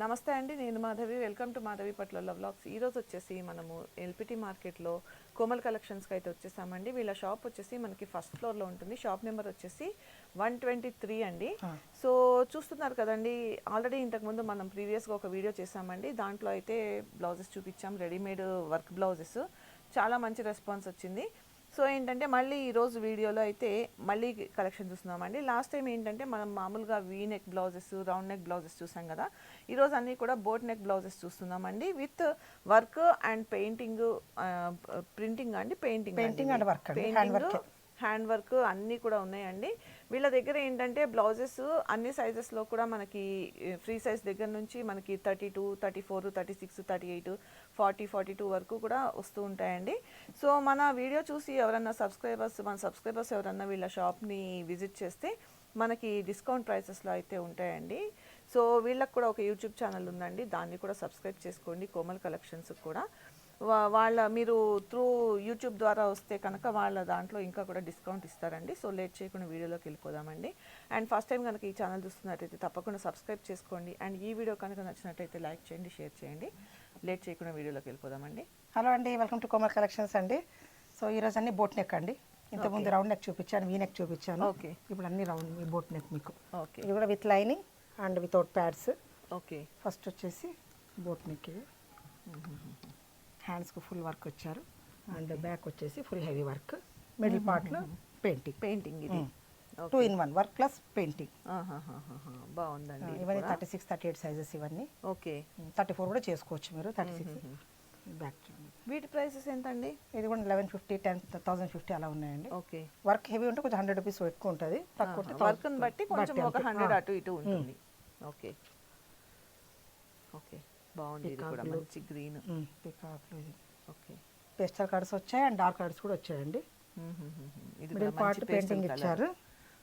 నమస్తే అండి నేను మాధవి. వెల్కమ్ టు మాధవి పట్ల వ్లాగ్స్. ఈ రోజు వచ్చేసి మనము ఎల్పిటి మార్కెట్లో కోమల్ కలెక్షన్స్కి అయితే వచ్చేసామండి. వీళ్ళ షాప్ వచ్చేసి మనకి ఫస్ట్ ఫ్లోర్లో ఉంటుంది. షాప్ నెంబర్ వచ్చేసి వన్ ట్వంటీ త్రీ అండి. సో చూస్తున్నారు కదండి ఆల్రెడీ ఇంతకుముందు మనం ప్రీవియస్గా ఒక వీడియో చేసామండి. దాంట్లో అయితే బ్లౌజెస్ చూపించాం రెడీమేడ్ వర్క్ బ్లౌజెస్. చాలా మంచి రెస్పాన్స్ వచ్చింది. సో ఏంటంటే మళ్ళీ ఈరోజు వీడియోలో అయితే మళ్ళీ కలెక్షన్ చూస్తున్నామండి. లాస్ట్ టైం ఏంటంటే మనం మామూలుగా V neck blouses round neck blouses చూసాం కదా. ఈరోజు అన్నీ కూడా బోట్ నెక్ బ్లౌజెస్ చూస్తున్నామండి. With work and painting printing అండి? పెయింటింగ్ work అండి, hand work. హ్యాండ్ వర్క్ అన్నీ కూడా ఉన్నాయండి. వీళ్ళ దగ్గర ఏంటంటే బ్లౌజెస్ అన్ని సైజెస్లో కూడా మనకి ఫ్రీ సైజ్ దగ్గర నుంచి మనకి thirty two thirty four thirty six thirty eight forty forty two వరకు కూడా వస్తూ ఉంటాయండి. సో మన వీడియో చూసి ఎవరన్నా సబ్స్క్రైబర్స్ మన సబ్స్క్రైబర్స్ ఎవరన్నా వీళ్ళ షాప్ని విజిట్ చేస్తే మనకి డిస్కౌంట్ ప్రైసెస్లో అయితే ఉంటాయండి. సో వీళ్ళకి కూడా ఒక యూట్యూబ్ ఛానల్ ఉందండి. దాన్ని కూడా సబ్స్క్రైబ్ చేసుకోండి. కోమల్ కలెక్షన్స్ కూడా. వాళ్ళ మీరు త్రూ యూట్యూబ్ ద్వారా వస్తే కనుక వాళ్ళ దాంట్లో ఇంకా కూడా డిస్కౌంట్ ఇస్తారండి. సో లేట్ చేయకుండా వీడియోలోకి వెళ్ళిపోదామండి. అండ్ ఫస్ట్ టైం కనుక ఈ ఛానల్ చూస్తున్నట్టయితే తప్పకుండా సబ్స్క్రైబ్ చేసుకోండి. అండ్ ఈ వీడియో కనుక నచ్చినట్టయితే లైక్ చేయండి షేర్ చేయండి. లేట్ చేయకుండా వీడియోలోకి వెళ్ళిపోదామండి. హలో అండి వెల్కమ్ టు కోమల్ కలెక్షన్స్ అండి. సో ఈరోజు అన్ని బోట్ నెక్ అండి. ఇంతకుముందు రౌండ్ నెక్ చూపించాను వీ నెక్ చూపించాను. ఓకే. ఇప్పుడు అన్ని రౌండ్ మీ బోట్ నెక్ మీకు. ఓకే. ఇది కూడా with lining and without pads. Okay. First వచ్చేసి బోట్ నెక్ ఇది. హ్యాండ్స్కి ఫుల్ వర్క్ వచ్చారు. అండ్ బ్యాక్ వచ్చేసి ఫుల్ హెవీ వర్క్ మిడిల్ పార్ట్లో పెయింటింగ్ పెయింటింగ్ ఇది. Two in one work plus painting. బాగుందండి ఇది ఇవన్నీ. Thirty six thirty eight sizes ఇవన్నీ. ఓకే థర్టీ ఫోర్ కూడా చేసుకోవచ్చు మీరు థర్టీ సిక్స్ బ్యాక్ చూడండి వీటి ప్రైసెస్ ఎంతండి? ఇది కూడా eleven fifty ten thousand fifty అలా ఉన్నాయండి. ఓకే వర్క్ హెవీ ఉంటే కొంచెం హండ్రెడ్ రూపీస్ ఎక్కువ ఉంటుంది తక్కువ ఉంటే వర్క్ని బట్టి కొంచెం ఒక. హండ్రెడ్. అటు ఇటు ఉంటుంది. ఓకే ఓకే బాగుంది ఇది కూడా మంచి గ్రీన్. పికాక్లు ఇది. ఓకే. పేస్టల్ కార్డ్స్ వచ్చాయి అండ్ డార్క్ కార్డ్స్ కూడా వచ్చాయండి. ఇది పార్ట్ పెయింటింగ్ ఇచ్చారు.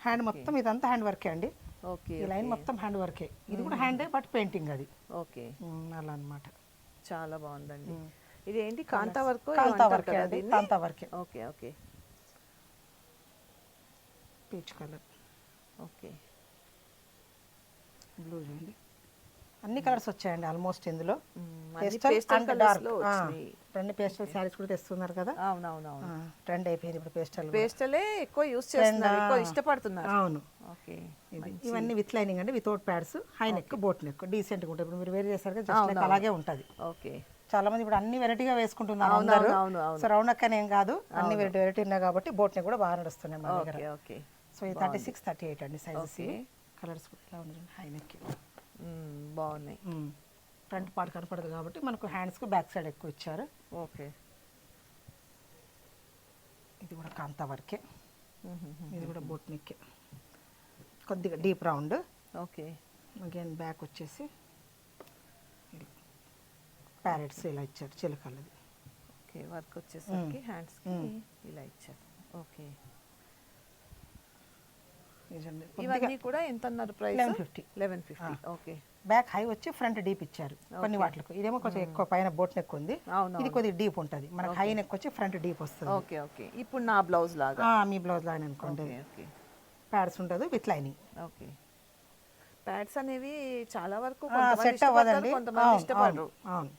హ్యాండ్ మొత్తం ఇదంతా హ్యాండ్ వర్కే అండి. ఓకే ఈ లైన్ మొత్తం హ్యాండ్ వర్కే ఇది కూడా హ్యాండే బట్ పెయింటింగ్ అది. ఓకే. అలా అన్నమాట. చాలా బాగుందండి. ఇది ఏంటి? కాంతా వర్క్ కాంతా వర్కే అండి కాంతా వర్కే okay okay. Peach colour okay. Blue చూడండి అన్ని కలర్స్ వచ్చాయండి ఆల్మోస్ట్ ఇందులో. రెండు పేస్టల్ శారీస్ కూడా తెస్తున్నారు కదా. అవునవునవును. ట్రెండ్ అయిపోయింది ఇప్పుడు పేస్టల్ పేస్టలే ఎక్కువ యూస్ చేస్తున్నారు ఎక్కువ ఇష్టపడుతున్నారు. అవును. ఓకే ఇవన్నీ విత్ లైనింగ్ అండి without pads high neck boat neck డీసెంట్గా ఉంటుంది ఇప్పుడు మీరు వేరే చేస్తారు కదా జస్ట్ అలాగే ఉంటుంది. ఓకే. చాలా మంది ఇప్పుడు అన్ని వెరైటీగా వేసుకుంటున్నారు అందరూ. సో రౌండ్ నెక్ అని ఏం కాదు అన్ని వెరైటీ వెరైటీ ఉన్నాయి కాబట్టి బోట్ నెక్ కూడా బాగా నడుస్తున్నాయి మా దగ్గర. ఓకే సో ఇది థర్టీ సిక్స్ థర్టీ ఎయిట్ అండి సైజెస్. కలర్స్ కూడా ఇలా ఉన్నాయి? High neck. బాగున్నాయి. ఫ్రంట్ పార్ట్ కనపడదు కాబట్టి మనకు హ్యాండ్స్కి బ్యాక్ సైడ్ ఎక్కువ ఇచ్చారు. ఓకే. ఇది కూడా కాంతా వర్కే. ఇది కూడా బోట్ నెక్ కొద్దిగా deep round. Okay. Again back వచ్చేసి ప్యారెట్స్ ఇలా ఇచ్చారు చిలకలది. ఓకే వర్క్ వచ్చేసరికి హ్యాండ్స్కి ఇలా ఇచ్చారు. ఓకే. ఇవన్నీ కూడా ఎంత అన్నారు price 1150. Eleven fifty okay. Back high వచ్చి ఫ్రంట్ డీప్ ఇచ్చారు కొన్ని వాటికి ఇదేమో కొంచెం ఎక్కువ పైన బోట్ నెక్ ఉంది. అవును ఇది కొద్దిగా డీప్ ఉంటుంది. మనకు హై నెక్ వచ్చి ఫ్రంట్ డీప్ వస్తుంది. Okay okay. ఇప్పుడు నా బ్లౌజ్ లాగా? మీ బ్లౌజ్ లాగా అనుకోండి. ఓకే ప్యాడ్స్ ఉంటుంది విత్ లైనింగ్ ఓకే. ప్యాడ్స్ అనేవి చాలా వరకు సెట్ అవ్వదండి. కొంతమంది ఇష్టపడరు. అవును,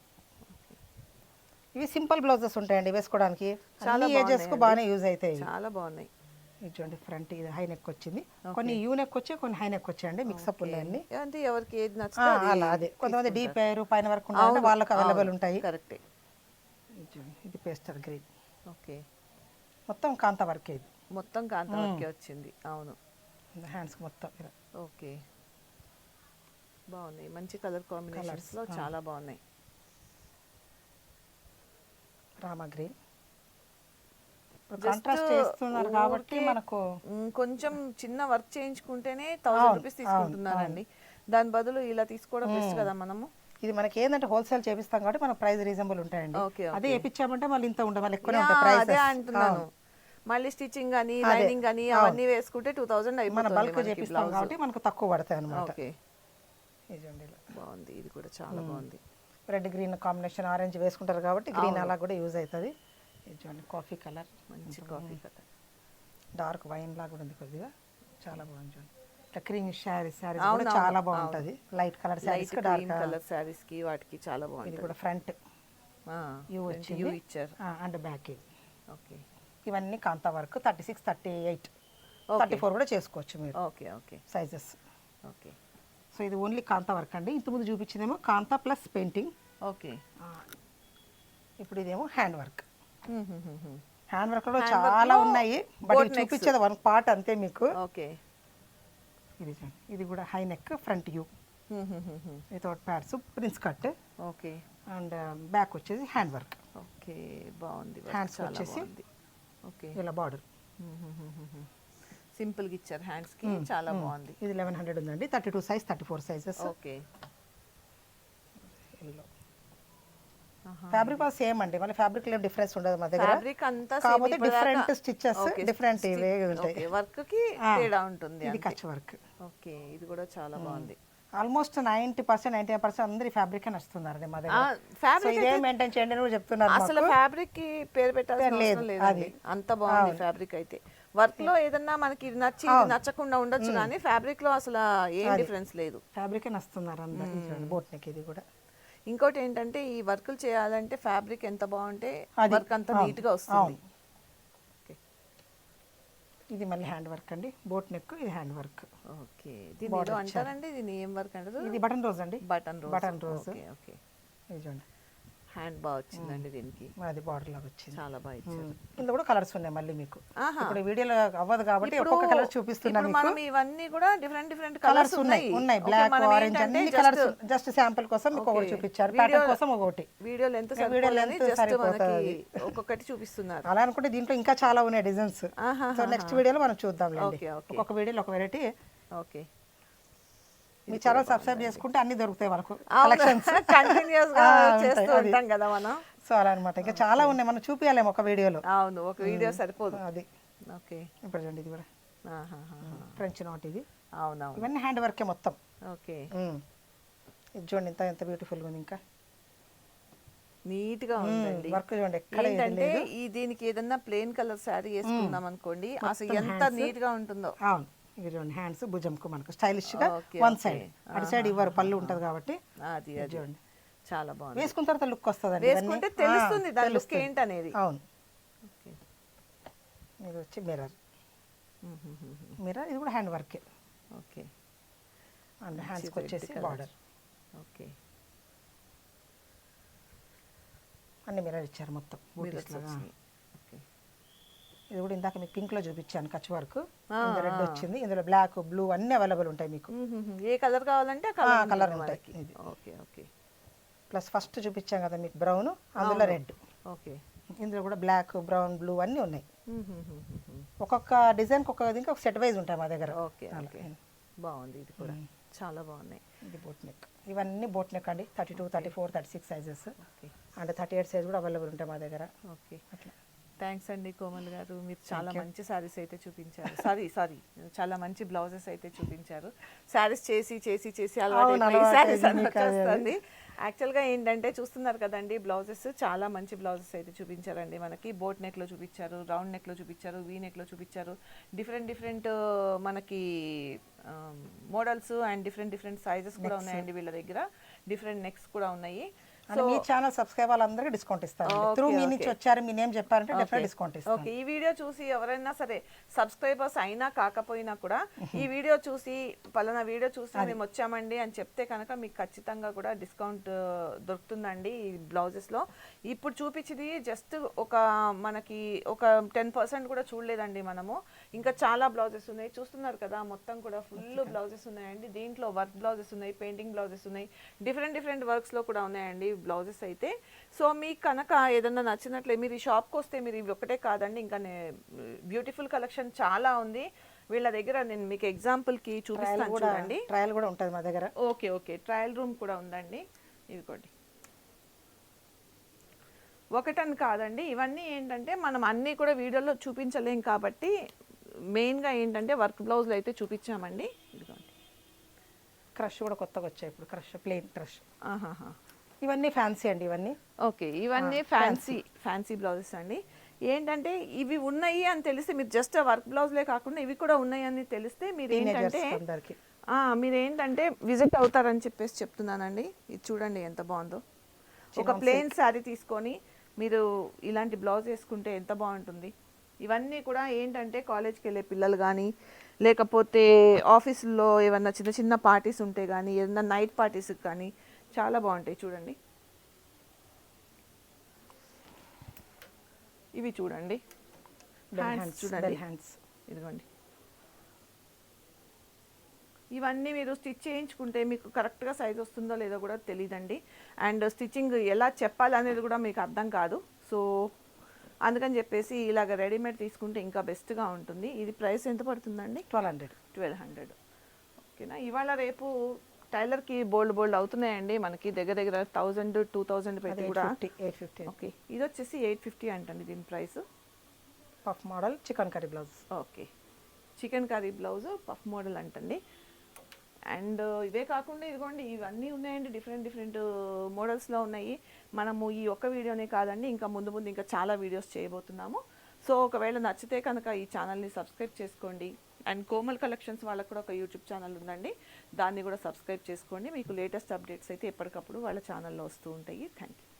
ఇవి సింపుల్ బ్లౌజెస్ ఉంటాయండి వేసుకోవడానికి. చాలా ఏజెస్కు బాగానే యూజ్ అవుతాయి. చాలా బాగున్నాయి. చూడండి ఫ్రంట్ ఇది హై నెక్ వచ్చింది. కొన్ని యూ నెక్ వచ్చి కొన్ని హై నెక్ వచ్చాయండి. మిక్సప్ ఉన్నాయండి. అంటే ఎవరికి ఏది అలా అదే. కొంతమంది డీప్ ఎయిర్ పైన వరకు ఉన్నాయంటే వాళ్ళకి అవైలబుల్ ఉంటాయి. కరెక్టే ఇది పేస్టర్ గ్రీన్ ఓకే. మొత్తం కాంత వర్క్ ఇది. మొత్తం కాంత వర్కే వచ్చింది. అవును. హ్యాండ్స్ మొత్తం ఓకే. బాగున్నాయి. మంచి కలర్ కాంబినేషన్స్లో చాలా బాగున్నాయి. రామా గ్రీన్ కాంట్రాస్ట్ చేస్తున్నారు కాబట్టి మనకు కొంచెం చిన్న వర్క్ చేయించుకుంటేనే థౌసండ్ రూపీస్ తీసుకుంటున్నారండి. దాని బదులు ఇలా తీసుకోవడం బెస్ట్ కదా మనము. ఇది మనకి ఏంటంటే హోల్సేల్ చేపిస్తాం కాబట్టి మనకు ప్రైస్ రీజనబుల్ ఉంటాయండి. అదే వేపించామంటే మళ్ళీ ఇంత ఉండదు మళ్ళీ ఎక్కువనే యా, ఉంటాయి అదే అంటున్నాను. మళ్ళీ స్టిచ్చింగ్ కానీ లైనింగ్ కానీ అవన్నీ వేసుకుంటే టూ థౌసండ్ మన బల్క్ చేపిస్తాం కాబట్టి మనకు తక్కువ పడతాయి అనమాట బాగుంది ఇది కూడా చాలా బాగుంది. రెడ్ గ్రీన్ కాంబినేషన్ ఆరెంజ్ వేసుకుంటారు కాబట్టి గ్రీన్ అలా కూడా యూజ్ అవుతుంది. చూడండి కాఫీ కలర్. మంచి కాఫీ కలర్. డార్క్ వైన్ లాగా కూడా ఉంది కొద్దిగా. చాలా బాగుంది చూడండి. ఇట్లా క్రీమ్ శారీస్ శారీస్ కూడా చాలా బాగుంటది. Light colour saris dark colour శారీస్కి వాటికి చాలా ఇది బాగుంటుంది. కూడా ఫ్రంట్. యూ వచ్చింది. యూ ఇచ్చారు. అండ్ బ్యాక్ ఇది. ఓకే. ఇవన్నీ kantha work thirty six thirty eight. Thirty four కూడా చేసుకోవచ్చు మీరు. Okay okay. Sizes okay. So ఇది ఓన్లీ కాంతా వర్క్ అండి. ఇంతకుముందు చూపించిందేమో కాంతా ప్లస్ పెయింటింగ్. ఓకే. ఇప్పుడు ఇదేమో హ్యాండ్ వర్క్. హ్యాండ్ వర్క్లో చాలా ఉన్నాయి. బట్. చూపించేది వన్ పార్ట్ అంతే మీకు. ఓకే. ఇది. ఇది కూడా high neck front U. Without pads prince cut. Okay. And back వచ్చేసి హ్యాండ్ వర్క్. ఓకే బాగుంది చాలా వచ్చేసి ఓకే. ఇలా బార్డర్. సింపుల్గా ఇచ్చారు హ్యాండ్స్కి. చాలా బాగుంది. ఇది లెవెన్ హండ్రెడ్ ఉందండి. Thirty two size thirty four sizes. Okay. Fabric కూడా సేమ్ అండి. మళ్ళీ ఫ్యాబ్రిక్ ఏం డిఫరెన్స్ ఉండదు మా దగ్గర. ఫ్యాబ్రిక్ అంతా కాకపోతే different stitches, different ఇవే ఉంటాయి. వర్క్కి తేడా ఉంటుంది ఇది. కచ్ వర్క్. ఓకే ఇది కూడా చాలా బాగుంది. Almost ninety percent ninety percent అందరి ఫ్యాబ్రిక్ నడుస్తున్నారండి మా దగ్గర. ఫ్యాబ్రిక్ ఇదే మెయింటైన్ చేయండి అని కూడా చెప్తున్నారు అసలు. ఫ్యాబ్రిక్కి పేరు పెట్టాల్సిన లేదు, అవసరం లేదండి. అది. అంత బాగుంది ఫ్యాబ్రిక్ అయితే. వర్క్లో ఏదన్నా మనకి ఇది నచ్చి నచ్చకుండా ఉండొచ్చు కానీ ఫ్యాబ్రిక్లో అసలు ఏం డిఫరెన్స్ లేదు. ఫ్యాబ్రిక్ నడుస్తున్నారు అందరు బోట్ నెక్ ఇది కూడా. ఇంకోటి ఏంటంటే ఈ వర్కులు చేయాలంటే ఫ్యాబ్రిక్ ఎంత బాగుంటే వర్క్ అంత నీట్గా వస్తుంది. ఇది మళ్ళీ హ్యాండ్ వర్క్ అండి. బోట్ నెక్ ఇది హ్యాండ్ వర్క్. ఓకే. దీని అంటారండి? దీని ఏం వర్క్ అంటారు? ఇది బటన్ రోజ్ అండి. Button rows. Button rows. Okay okay. ఇది చూడండి. హ్యాండ్ బాగా వచ్చిందండి దీనికి. అది బార్డర్ లాగా వచ్చింది. చాలా బాగా ఇచ్చారు. ఇందులో కూడా కలర్స్ ఉన్నాయి మళ్ళీ మీకు. ఇప్పుడు వీడియోలో అవ్వదు కాబట్టి ఒక్కొక్క కలర్ చూపిస్తున్నాను మనం ఇవన్నీ కూడా డిఫరెంట్ డిఫరెంట్ కలర్స్ ఉన్నాయి. ఉన్నాయి. బ్లాక్ ఆరెంజ్ అన్ని కలర్స్ జస్ట్ శాంపుల్ కోసం మీకు ఒకటి. చూపించారు. ప్యాటర్న్ కోసం ఒకటి. వీడియో లెంత్ వీడియో మనకి సరిపోతది. ఒక్కొక్కటి చూపిస్తున్నారు. అలా అనుకుంటే దీంట్లో ఇంకా చాలా ఉన్నాయి డిజైన్స్. సో నెక్స్ట్ వీడియోలో మనం చూద్దాం. ఒక్కొక్క వీడియోలో ఒక వెరైటీ ఓకే. మీ ఛానల్ సబ్స్క్రైబ్ చేసుకుంటే అన్ని దొరుకుతాయి వాళ్ళకు కలెక్షన్స్ కంటిన్యూస్గా చేస్తూ. ఉంటాం కదా మనం. సో అలా అనమాట ఇంకా చాలా ఉన్నాయి. మనం చూపించాలేము ఒక వీడియోలో. అవును ఒక వీడియో సరిపోదు. అది. ఓకే. ఇప్పుడు చూడండి ఇది కూడా. ఫ్రెంచ్ నాట్ ఇది. అవునవును. ఇవన్నీ హ్యాండ్ వర్కే మొత్తం. ఓకే. ఇది చూడండి ఎంత ఎంత బ్యూటిఫుల్గా ఉంది ఇంకా. నీట్గా ఉందండి. వర్క్ చూడండి ఎక్కడ ఏంటంటే ఈ దీనికి ఏదన్నా ప్లెయిన్ కలర్ శారీ వేసుకున్నాం అనుకోండి అసలు ఎంత నీట్గా ఉంటుందో. అవును. ఇది చూడండి హ్యాండ్స్ భుజంకు మనకు స్టైలిష్గా Okay, వన్. సైడ్ అటు సైడ్ ఇవ్వరు పళ్ళు ఉంటది కాబట్టి. అది చూడండి చాలా బాగుంది. వేసుకున్న తర్వాత లుక్ వస్తుంది వేసుకుంటే తెలుస్తుంది దాని లుక్ ఏంటనేది. అవును. ఓకే. ఇది వచ్చి మిర్రర్ మిర్రర్ ఇది కూడా హ్యాండ్ వర్కే ఓకే. అండ్ హ్యాండ్స్కి వచ్చేసి బార్డర్ ఓకే. అన్ని మిర్రర్ ఇచ్చారు మొత్తం. ఇది కూడా ఇందాక మీకు పింక్లో చూపించాను కచ్ వర్క్. రెడ్ వచ్చింది. ఇందులో బ్లాక్ బ్లూ అన్ని అవైలబుల్ ఉంటాయి మీకు. ఏ కలర్ కావాలంటే కలర్ ఉంటాయి. Okay okay. ప్లస్ ఫస్ట్ చూపించాం కదా మీకు బ్రౌన్ అందులో రెడ్. ఓకే. ఇందులో కూడా బ్లాక్ బ్రౌన్ బ్లూ అన్నీ ఉన్నాయి. ఒక్కొక్క డిజైన్ ఒక్కొక్క ఒక సెట్ వైజ్ ఉంటాయి మా దగ్గర. ఓకే బాగుంది ఇది కూడా. చాలా బాగున్నాయి. ఇది బోట్ నెక్ ఇవన్నీ బోట్ నెక్ అండి. Thirty two thirty four thirty six sizes అంటే థర్టీ ఎయిట్ సైజ్ కూడా అవైలబుల్ ఉంటాయి మా దగ్గర. ఓకే. థ్యాంక్స్ అండి కోమల్ గారు. మీరు చాలా మంచి సారీస్ అయితే చూపించారు. సారీ సారీ చాలా మంచి బ్లౌజెస్ అయితే చూపించారు. సారీస్ చేసి చేసి చేసి అలవాటు యాక్చువల్గా ఏంటంటే చూస్తున్నారు కదండి బ్లౌజెస్ చాలా మంచి బ్లౌజెస్ అయితే చూపించారండి. మనకి బోట్ నెక్లో చూపించారు రౌండ్ నెక్లో చూపించారు వీ నెక్లో చూపించారు. డిఫరెంట్ డిఫరెంట్ మనకి models and different different sizes కూడా ఉన్నాయండి వీళ్ళ దగ్గర. డిఫరెంట్ నెక్స్ కూడా ఉన్నాయి. అంటే మీ ఛానల్ సబ్స్క్రైబ్ వాళ్ళందరికీ డిస్కౌంట్ Okay, త్రూ మీ. నుంచి వచ్చారు మీ నేమ్ చెప్పారంటే డెఫినెట్. డిస్కౌంట్ ఇస్తాను. ఓకే ఈ వీడియో చూసి ఎవరైనా సరే సబ్స్క్రైబర్స్ అయినా కాకపోయినా కూడా ఈ వీడియో చూసి పలానా వీడియో చూసి మేము వచ్చామండి అని చెప్తే కనుక మీకు ఖచ్చితంగా కూడా డిస్కౌంట్ దొరుకుతుందండి ఈ బ్లౌజెస్లో. ఇప్పుడు చూపించింది జస్ట్ ఒక మనకి ఒక టెన్ పర్సెంట్ కూడా చూడలేదండి మనము. ఇంకా చాలా బ్లౌజెస్ ఉన్నాయి. చూస్తున్నారు కదా మొత్తం కూడా ఫుల్ బ్లౌజెస్ ఉన్నాయండి. దీంట్లో వర్క్ బ్లౌజెస్ ఉన్నాయి పెయింటింగ్ బ్లౌజెస్ ఉన్నాయి. డిఫరెంట్ డిఫరెంట్ వర్క్స్లో కూడా ఉన్నాయండి బ్లౌజెస్ అయితే. సో మీకు కనుక ఏదన్నా నచ్చినట్లే మీరు ఈ షాప్కి వస్తే మీరు ఇవి ఒకటే కాదండి ఇంకా బ్యూటిఫుల్ కలెక్షన్ చాలా ఉంది. వీళ్ళ దగ్గర నేను మీకు example కి చూపిస్తాను చూడండి. ట్రయల్ కూడా ఉంటుంది మా దగ్గర. Okay okay. ట్రయల్ రూమ్ కూడా ఉందండి. ఇదిగోండి. ఒకటని కాదండి ఇవన్నీ ఏంటంటే మనం అన్నీ కూడా వీడియోలో చూపించలేం కాబట్టి మెయిన్గా ఏంటంటే వర్క్ బ్లౌజ్లు అయితే చూపించామండి. ఇదిగోండి. క్రష్ కూడా కొత్తగా వచ్చాయి ఇప్పుడు క్రష్ ప్లెయిన్ క్రష్. ఇవన్నీ ఫ్యాన్సీ అండి ఇవన్నీ. ఓకే ఇవన్నీ ఫ్యాన్సీ ఫ్యాన్సీ. బ్లౌజెస్ అండి. ఏంటంటే ఇవి ఉన్నాయి అని తెలిస్తే మీరు జస్ట్ వర్క్ బ్లౌజ్లే కాకుండా ఇవి కూడా ఉన్నాయి అని తెలిస్తే మీరు ఏంటంటే మీరు ఏంటంటే విజిట్ అవుతారని చెప్పేసి చెప్తున్నానండి. ఇది చూడండి ఎంత బాగుందో. ఒక ప్లెయిన్ శారీ తీసుకొని మీరు ఇలాంటి బ్లౌజ్ వేసుకుంటే ఎంత బాగుంటుంది? ఇవన్నీ కూడా ఏంటంటే కాలేజ్కి వెళ్ళే పిల్లలు కానీ లేకపోతే ఆఫీసుల్లో ఏమన్నా చిన్న చిన్న పార్టీస్ ఉంటే కానీ ఏదన్నా నైట్ పార్టీస్కి కానీ చాలా బాగుంటాయి చూడండి. ఇవి చూడండి. హ్యాండ్స్ చూడండి. హ్యాండ్స్ ఇదిగోండి. ఇవన్నీ మీరు స్టిచ్ చేయించుకుంటే మీకు కరెక్ట్గా సైజ్ వస్తుందో లేదో కూడా తెలియదండి అండ్ స్టిచ్చింగ్ ఎలా చెప్పాలి అనేది కూడా మీకు అర్థం కాదు. సో అందుకని చెప్పేసి ఇలాగ రెడీమేడ్ తీసుకుంటే ఇంకా బెస్ట్గా ఉంటుంది. ఇది ప్రైస్ ఎంత పడుతుందండి? Twelve hundred. Twelve hundred. ఓకేనా? ఇవాళ రేపు టైలర్కి బోల్డ్ బోల్డ్ అవుతున్నాయండి. మనకి దగ్గర దగ్గర థౌజండ్ టూ థౌజండ్ పెట్టి కూడా ఎయిట్ ఫిఫ్టీ ఓకే. ఇది వచ్చేసి ఎయిట్ ఫిఫ్టీ అంటండి దీని price. Puff model chicken curry blouse. Okay. Chicken curry blouse puff model అంటండి. అండ్ ఇవే కాకుండా ఇదిగోండి ఇవన్నీ ఉన్నాయండి డిఫరెంట్ డిఫరెంట్ మోడల్స్లో ఉన్నాయి. మనము ఈ ఒక్క వీడియోనే కాదండి ఇంకా ముందు ముందు ఇంకా చాలా వీడియోస్ చేయబోతున్నాము. సో ఒకవేళ నచ్చితే కనుక ఈ ఛానల్ని సబ్స్క్రైబ్ చేసుకోండి. అండ్ కోమల్ కలెక్షన్స్ వాళ్ళకు కూడా ఒక యూట్యూబ్ ఛానల్ ఉందండి. దాన్ని కూడా సబ్స్క్రైబ్ చేసుకోండి. మీకు లేటెస్ట్ అప్డేట్స్ అయితే ఎప్పటికప్పుడు వాళ్ళ ఛానల్లో వస్తూ ఉంటాయి. Thank you